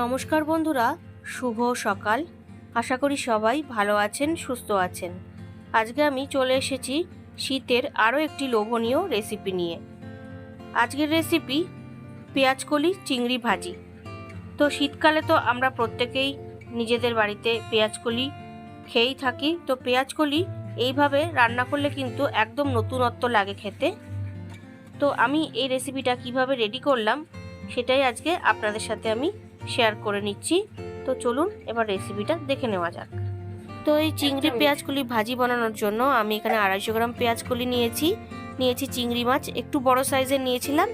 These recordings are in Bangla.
নমস্কার বন্ধুরা, শুভ সকাল। আশা করি সবাই ভালো আছেন, সুস্থ আছেন। আজকে আমি চলে এসেছি শীতের আরও একটি লোভনীয় রেসিপি নিয়ে। আজকের রেসিপি পেঁয়াজকলি চিংড়ি ভাজি। তো শীতকালে তো আমরা প্রত্যেকেই নিজেদের বাড়িতে পেঁয়াজকলি খেয়েই থাকি। তো পেঁয়াজকলি এইভাবে রান্না করলে কিন্তু একদম নতুনত্ব লাগে খেতে। তো আমি এই রেসিপিটা কীভাবে রেডি করলাম, সেটাই আজকে আপনাদের সাথে আমি শেয়ার করে নিচ্ছি। তো চলুন এবার রেসিপিটা দেখে নেওয়া যাক। তো এই চিংড়ি পেঁয়াজকলি ভাজি বানানোর জন্য আমি এখানে আড়াইশো গ্রাম পেঁয়াজকলি নিয়েছি। নিয়েছি চিংড়ি মাছ একটু বড় সাইজের নিয়েছিলাম।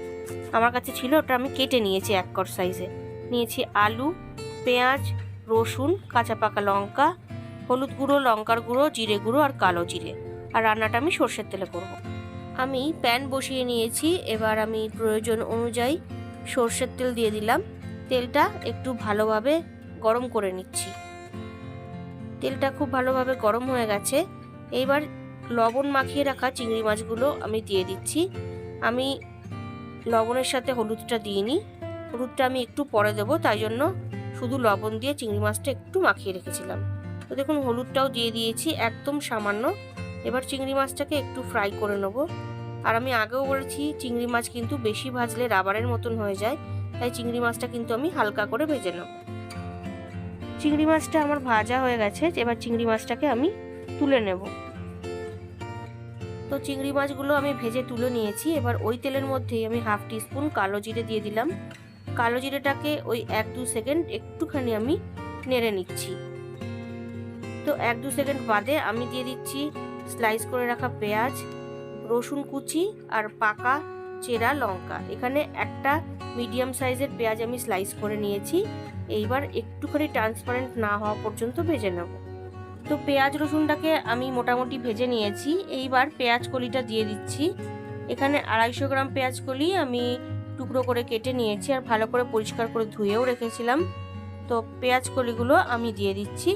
আমার কাছে ছিল ওটা আমি কেটে নিয়েছি এক কর সাইজে নিয়েছি আলু পেঁয়াজ রসুন কাঁচা পাকা লঙ্কা হলুদ গুঁড়ো লঙ্কার গুঁড়ো জিরে গুঁড়ো আর কালো জিরে। আর রান্নাটা আমি সর্ষের তেলে করব। আমি প্যান বসিয়ে নিয়েছি। এবার আমি প্রয়োজন অনুযায়ী সর্ষের তেল দিয়ে দিলাম। তেলটা একটু ভালোভাবে গরম করে নিচ্ছি। তেলটা খুব ভালোভাবে গরম হয়ে গেছে। এইবার লবণ মাখিয়ে রাখা চিংড়ি মাছগুলো আমি দিয়ে দিচ্ছি। আমি লবণের সাথে হলুদটা দিইনি হলুদটা আমি একটু পরে দেবো, তাই জন্য শুধু লবণ দিয়ে চিংড়ি মাছটা একটু মাখিয়ে রেখেছিলাম। তো দেখুন, হলুদটাও দিয়ে দিয়েছি একদম সামান্য। এবার চিংড়ি মাছটাকে একটু ফ্রাই করে নেব। আর আমি আগেও বলেছি, চিংড়ি মাছ কিন্তু বেশি ভাজলে রাবারের মতন হয়ে যায়। তাই চিংড়ি মাছটা কিন্তু আমি হালকা করে ভেজে নেব। চিংড়ি মাছটা আমার ভাজা হয়ে গেছে, এবার চিংড়ি মাছটাকে আমি তুলে নেব। তো চিংড়ি মাছগুলো আমি ভেজে তুলে নিয়েছি, এবার ওই তেলের মধ্যেই আমি হাফ টিস্পুন কালো জিরে দিয়ে দিলাম। কালো জিরেটাকে ওই এক দু সেকেন্ড একটুখানি আমি নেড়ে নিচ্ছি। তো এক দু সেকেন্ড বাদে আমি দিয়ে দিচ্ছি স্লাইস করে রাখা পেঁয়াজ, রসুন কুচি আর পাকা চেরা লঙ্কা। এখানে একটা মিডিয়াম সাইজের পেঁয়াজ আমি স্লাইস করে নিয়েছি। এইবার একটুখানি ট্রান্সপারেন্ট না হওয়া পর্যন্ত ভেজে নেব। তো পেঁয়াজ রসুনটাকে আমি মোটামুটি ভেজে নিয়েছি। এইবার পেঁয়াজ কলিটা দিয়ে দিচ্ছি। এখানে আড়াইশো গ্রাম পেঁয়াজ কলি আমি টুকরো করে কেটে নিয়েছি আর ভালো করে পরিষ্কার করে ধুয়েও রেখেছিলাম। তো পেঁয়াজ কলিগুলো আমি দিয়ে দিচ্ছি।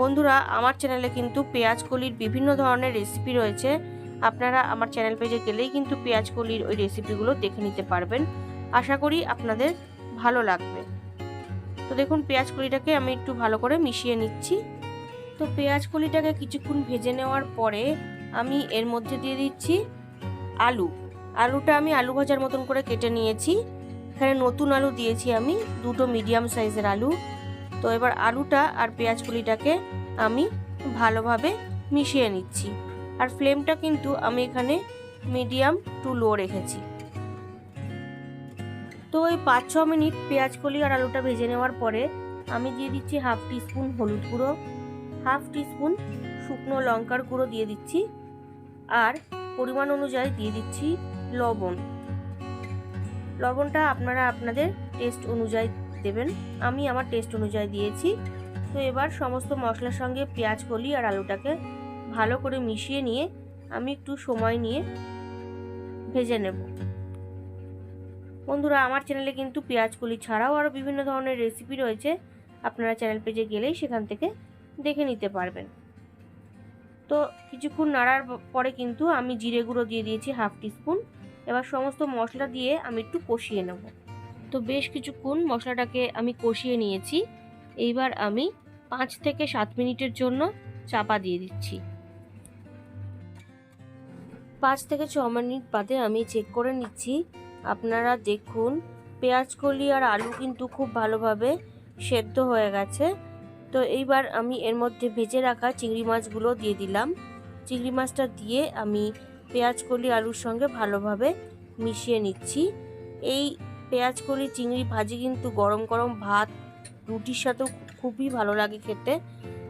বন্ধুরা, আমার চ্যানেলে কিন্তু পেঁয়াজ কলির বিভিন্ন ধরনের রেসিপি রয়েছে। আপনারা আমার চ্যানেল পেজে গেলেই কিন্তু পেঁয়াজ কলির ওই রেসিপিগুলো দেখে নিতে পারবেন। আশা করি আপনাদের ভালো লাগবে। তো দেখুন, পেঁয়াজ কলিটাকে আমি একটু ভালো করে মিশিয়ে নিচ্ছি। তো পেঁয়াজ কলিটাকে কিছুক্ষণ ভেজে নেওয়ার পরে আমি এর মধ্যে দিয়ে দিচ্ছি আলু। আলুটা আমি আলু ভাজার মতন করে কেটে নিয়েছি। এখানে নতুন আলু দিয়েছি আমি, দুটো মিডিয়াম সাইজের আলু। তো এবার আলুটা আর পেঁয়াজ কলিটাকে আমি ভালোভাবে মিশিয়ে নিচ্ছি। আর ফ্লেমটা কিন্তু আমি এখানে মিডিয়াম টু লো রেখেছি। তো ওই পাঁচ ছ মিনিট পেঁয়াজ কলি আর আলুটা ভেজে নেওয়ার পরে আমি দিয়ে দিচ্ছি হাফ টিস্পুন হলুদ গুঁড়ো, হাফ টিস্পুন শুকনো লঙ্কার গুঁড়ো দিয়ে দিচ্ছি আর পরিমাণ অনুযায়ী দিয়ে দিচ্ছি লবণ। লবণটা আপনারা আপনাদের টেস্ট অনুযায়ী দেবেন, আমি আমার টেস্ট অনুযায়ী দিয়েছি। তো এবার সমস্ত মশলার সঙ্গে পেঁয়াজ কলি আর আলুটাকে ভালো করে মিশিয়ে নিয়ে আমি একটু সময় নিয়ে ভেজে নেব। বন্ধুরা, আমার চ্যানেলে কিন্তু পেঁয়াজ কলি ছাড়াও আরও বিভিন্ন ধরনের রেসিপি রয়েছে। আপনারা চ্যানেল পেজে গেলেই সেখান থেকে দেখে নিতে পারবেন। তো কিছুক্ষণ নাড়ার পরে কিন্তু আমি জিরে গুঁড়ো দিয়ে দিয়েছি হাফ টিস্পুন। এবার সমস্ত মশলা দিয়ে আমি একটু কষিয়ে নেব। তো বেশ কিছুক্ষণ মশলাটাকে আমি কষিয়ে নিয়েছি। এইবার আমি পাঁচ থেকে সাত মিনিটের জন্য চাপা দিয়ে দিচ্ছি। পাঁচ থেকে ছ মিনিট বাদে আমি চেক করে নিচ্ছি। আপনারা দেখুন, পেঁয়াজ কলি আর আলু কিন্তু খুব ভালোভাবে সেদ্ধ হয়ে গেছে। তো এইবার আমি এর মধ্যে ভেজে রাখা চিংড়ি মাছগুলো দিয়ে দিলাম। চিংড়ি মাছটা দিয়ে আমি পেঁয়াজ কলি, আলুর সঙ্গে ভালোভাবে মিশিয়ে নিচ্ছি। এই পেঁয়াজ কলি, চিংড়ি ভাজি কিন্তু গরম গরম ভাত, রুটির সাথেও খুবই ভালো লাগে খেতে।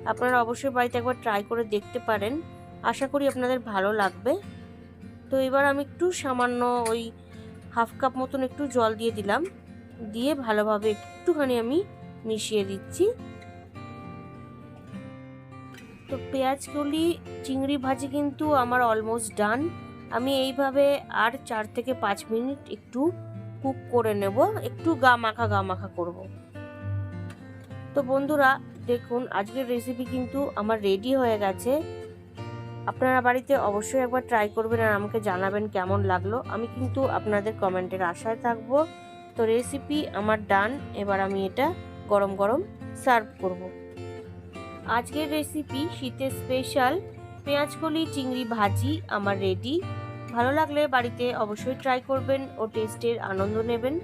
আপনারা অবশ্যই বাড়িতে একবার ট্রাই করে দেখতে পারেন। আশা করি আপনাদের ভালো লাগবে। তো এবার আমি একটু সামান্য ওই হাফ কাপ মতন একটু জল দিয়ে দিলাম। দিয়ে ভালোভাবে একটুখানি আমি মিশিয়ে দিচ্ছি। তো পেঁয়াজগুলি, চিংড়ি ভাজি কিন্তু আমার অলমোস্ট ডান আমি এইভাবে আর চার থেকে পাঁচ মিনিট একটু কুক করে নেব। একটু গা মাখা গা মাখা করব। তো বন্ধুরা, দেখুন, আজকের রেসিপি কিন্তু আমার রেডি হয়ে গেছে। আপনারা বাড়িতে অবশ্যই একবার ট্রাই করবেন আর আমাকে জানাবেন কেমন লাগল। আমি কিন্তু আপনাদের কমেন্টের আশায় থাকব। তো রেসিপি আমার ডান এবার আমি এটা গরম গরম সার্ভ করব। আজকের রেসিপি শীতের স্পেশাল পেঁয়াজকলি চিংড়ি ভাজি আমার রেডি ভালো লাগলে বাড়িতে অবশ্যই ট্রাই করবেন ও টেস্টের আনন্দ নেবেন।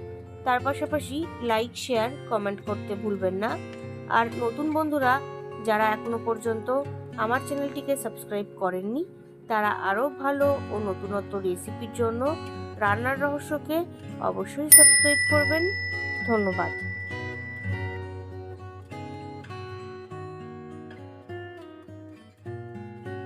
তার পাশাপাশি লাইক শেয়ার কমেন্ট করতে ভুলবেন না। আর নতুন বন্ধুরা, যারা এখনও পর্যন্ত আমার চ্যানেলটিকে সাবস্ক্রাইব করেননি, তারা আরও ভালো ও নতুনত্ব রেসিপির জন্য রান্নার রহস্যকে অবশ্যই সাবস্ক্রাইব করবেন। ধন্যবাদ।